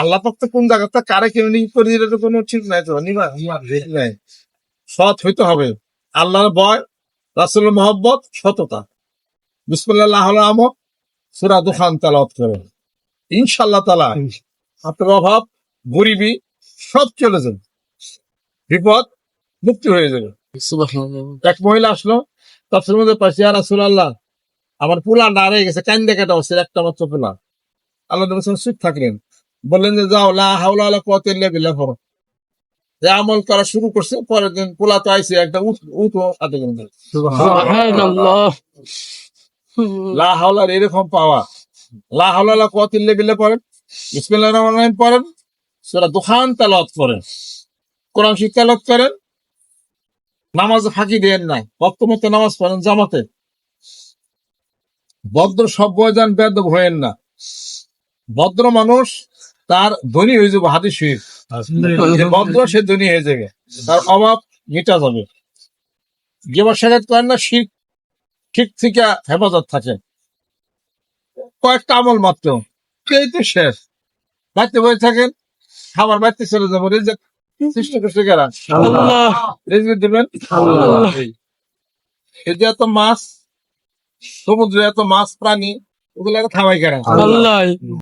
আল্লাহ পাক তো কোন জায়গাতে কারে কেমনি করে দিলে তো কোনো ঠিক নাই তো নাই। সৎ হইতে হবে। আল্লাহর ভয় রাসুল মোহাম্মদ সততা। বিসমুল্লাহ আমদ সুরা দুখান তালাওয়াত করে ইনশাল্লাহ তালা আপনার অভাব গরিবি সব চলে যাবে। বিপদ মুক্তি হয়ে যাবে। এক মহিলা আসলো তার মধ্যে পাশে আর রাসুল আল্লাহ আমার পোলা দাঁড়িয়ে গেছে কান হচ্ছে একটা মাত্র পোলা। আল্লাহ চুপ থাকলেন। বললেন যে যাও লা হাওলা ওয়ালা কুওয়াতা ইল্লা বিল্লাহ করো যে আমল করা শুরু করছে পরের দিন পোলা তো আইছে একটা উঠ গেল সুবহানাল্লাহ। লা হাওলার এরকম পাওয়া। লা হাওলা ওয়ালা কুওয়াতা ইল্লা বিল্লাহ পড়েন। বিসমিল্লাহির রহমানির রহিম পড়েন। সূরা দুখান তেলাওয়াত করেন। কোরআন শরীফ তেলাওয়াত করেন। নামাজ ফাঁকি দেন না বক্ত মতো নামাজ পড়েন জামাতে। ভদ্র সভ্য যান বেদ হয়েন না। ভদ্র মানুষ তার ধনী হয়ে যাবে হাতি শরীফ ভদ্র সে ধনী হয়ে যাবে। তার অভাব মিটা যাবে। গেবার সাজাত করেন না শিখ ঠিক থেকে হেফাজত থাকে। কয়েকটা আমল মাত্র। এই তো শেষ। বাড়িতে বসে থাকেন খাবার বাড়িতে চলে যাব। রেজেক সৃষ্টি করছে কারা? রেজেক দিবেন? আল্লাহ। এই। যে এত মাছ সমুদ্রে এত মাছ প্রাণী ওগুলো খাওয়াই কারা? আল্লাহ।